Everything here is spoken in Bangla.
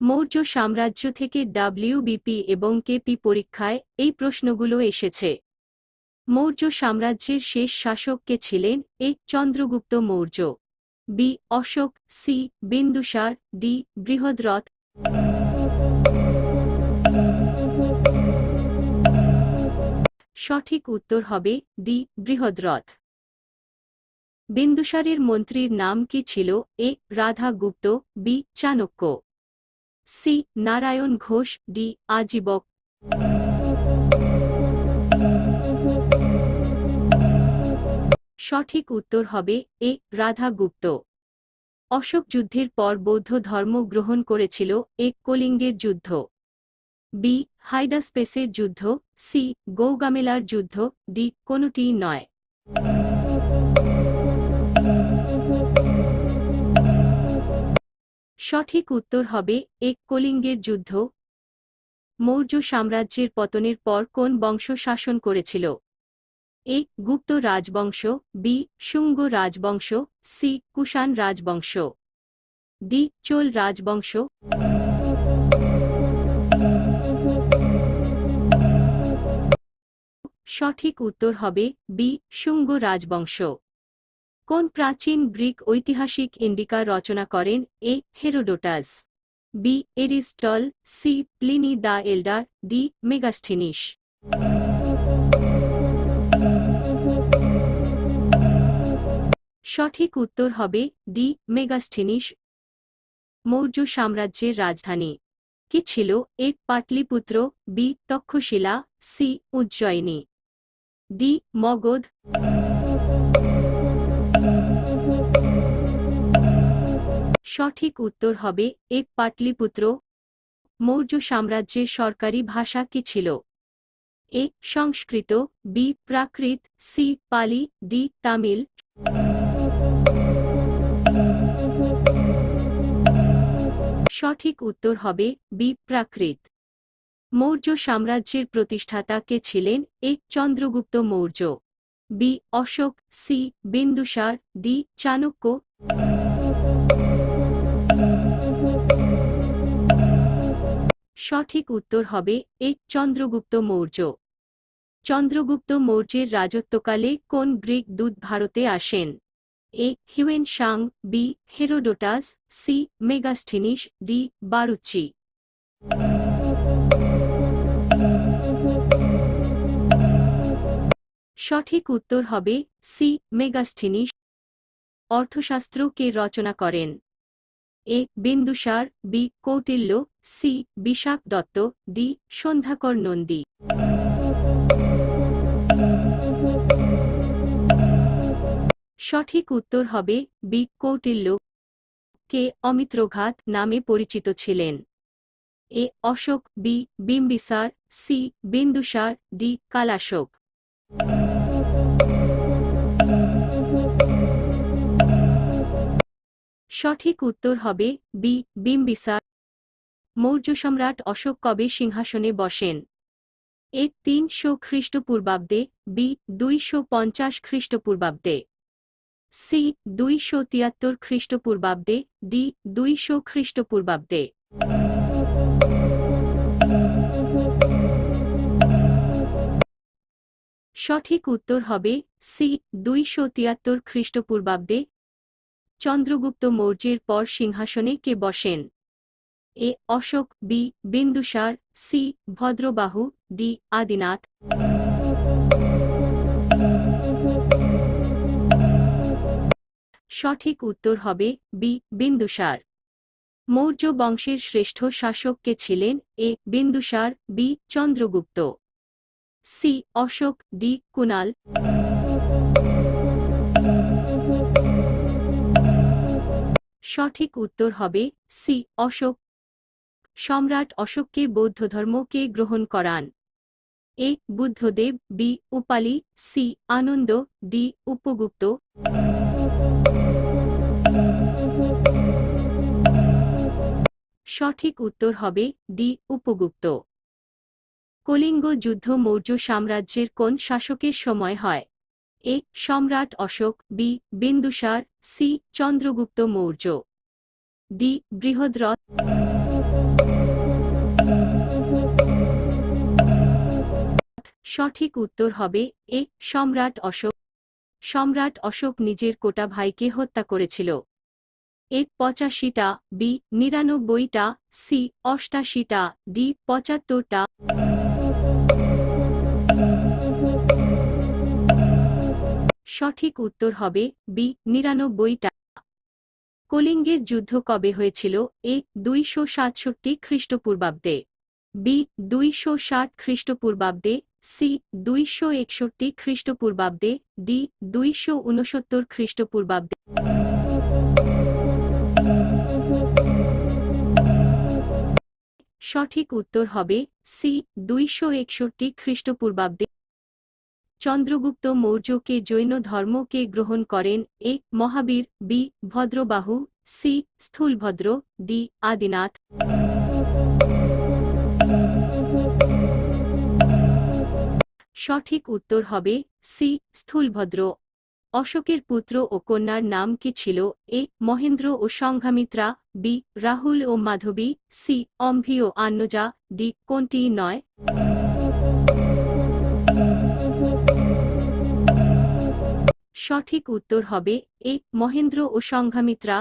মৌর্য সাম্রাজ্য থেকে ডাব্লিউবিপি এবং কেপি পরীক্ষায় এই প্রশ্নগুলো এসেছে। মৌর্য সাম্রাজ্যের শেষ শাসক কে ছিলেন A Chandragupta Maurya. B Ashoka, C Bindusara, D Brihadratha. সঠিক উত্তর হবে ডি বৃহদ্রথ। বিন্দুসারের মন্ত্রীর নাম কি ছিল? A Radha Gupta B Chanakya. C. Narayan Ghosh, D. Ajivaka. সঠিক উত্তর হবে এ. রাধা গুপ্ত অশোক যুদ্ধের পর বৌদ্ধ ধর্ম গ্রহণ করেছিল এ কলিঙ্গের যুদ্ধ। বি. হাইডাস্পেসের যুদ্ধ, সি. গৌগামেলার যুদ্ধ, ডি. কোনটিই নয়। সঠিক উত্তর হবে এক কলিঙ্গের যুদ্ধ। মৌর্য সাম্রাজ্যের পতনের পর কোন বংশ শাসন করেছিল? এ গুপ্ত রাজবংশ, বি শুঙ্গ রাজবংশ, সি কুষাণ রাজবংশ। ডি চোল রাজবংশ। সঠিক উত্তর হবে বি শুঙ্গ রাজবংশ। কোন প্রাচীন গ্রিক ঐতিহাসিক ইন্ডিকা রচনা করেন? A. Herodotus, B. Aristotle, C. Pliny the Elder, D. Megasthenes সঠিক উত্তর হবে ডি. মেগাস্থিনিস মৌর্য সাম্রাজ্যের রাজধানী। কি ছিল? A. Pataliputra, B. Taxila, C. Ujjain. D. Magadha. সঠিক উত্তর হবে এ পাটলিপুত্র। মৌর্য সাম্রাজ্যের সরকারি ভাষা কি ছিল? A Sanskrit, B Prakrit, C Pali, D Tamil. সঠিক উত্তর হবে বি প্রাকৃত। মৌর্য সাম্রাজ্যের প্রতিষ্ঠাতা কে ছিলেন? A Chandragupta Maurya. B Ashoka, C Bindusara, D Chanakya সঠিক উত্তর হবে এ, চন্দ্রগুপ্ত মৌর্য। চন্দ্রগুপ্ত মৌর্যের রাজত্বকালে কোন গ্রিক দূত ভারতে আসেন? A Hiuen Tsang B, Herodotus, C Megasthenes D Vararuchi সঠিক উত্তর হবে সি মেগাস্থিনিস অর্থশাস্ত্র কে রচনা করেন? A Bindusara B Kautilya, C Vishakha Datta, D Sandhyakar Nandi. সঠিক উত্তর হবে বি কৌটিল্য কে অমিত্রঘাত নামে পরিচিত ছিলেন। A Ashoka, B Bimbisara, C Bindusara, D Kalashoka. সঠিক উত্তর হবে বি, বিম্বিসার। মৌর্য সম্রাট অশোক কবে সিংহাসনে বসেন? এ, তিনশো খ্রিস্টপূর্বাব্দে, বি, দুইশো পঞ্চাশ খ্রিস্টপূর্বাব্দে। সি, দুইশো তিয়াত্তর খ্রিস্টপূর্বাব্দে, ডি, দুইশো খ্রিস্টপূর্বাব্দে। সঠিক উত্তর হবে সি, দুইশো তিয়াত্তর খ্রিস্টপূর্বাব্দে চন্দ্রগুপ্ত মৌর্যের পর সিংহাসনে কে বসেন? A Ashoka, B Bindusara, C Bhadrabahu, D Adinath. সঠিক উত্তর হবে বি বিন্দুসার। মৌর্য বংশের শ্রেষ্ঠ শাসক কে ছিলেন? A Bindusara, B Chandragupta. C Ashoka, D Kunal সঠিক উত্তর হবে সি, অশোক। সম্রাট অশোককে বৌদ্ধ ধর্মকে গ্রহণ করান। A, Buddhadev, B, Upali, C, Ananda, D, Upagupta. সঠিক উত্তর হবে ডি, উপগুপ্ত। কলিঙ্গ যুদ্ধ মৌর্য সাম্রাজ্যের কোন শাসকের সময় হয়? এ সম্রাট Ashoka, B Bindusara, C Chandragupta Maurya. D Brihadratha. সঠিক উত্তর হবে এ সম্রাট অশোক। সম্রাট অশোক নিজের কোটা ভাইকে হত্যা করেছিল। এ পঁচাশিটা, বি নিরানব্বইটা, সি অষ্টাশিটা, ডি পঁচাত্তরটা। সঠিক উত্তর হবে বি, নিরানব্বইটা। কলিঙ্গের যুদ্ধ কবে হয়েছিল? এ, দুইশো সাতষট্টি খ্রিস্টপূর্বাব্দে। বি, দুইশো ষাট খ্রিস্টপূর্বাব্দে। সি, দুইশো একষট্টি খ্রিস্টপূর্বাব্দে। ডি, দুইশো উনসত্তর খ্রিস্টপূর্বাব্দে। সঠিক উত্তর হবে সি, দুইশো একষট্টি খ্রিস্টপূর্বাব্দে। চন্দ্রগুপ্ত মৌর্যকে জৈন ধর্মকে গ্রহণ করেন A Mahavira, B Bhadrabahu, C Sthulabhadra, D Adinath. সঠিক উত্তর হবে সি স্থূলভদ্র। অশোকের পুত্র ও কন্যার নাম কি ছিল? এ মহেন্দ্র ও সংঘামিত্রা, বি রাহুল ও মাধবী, সি অম্ভি ও আন্নজা, ডি কোনটি নয়? সঠিক উত্তর হবে এ মহেন্দ্র ও সংঘামিত্রা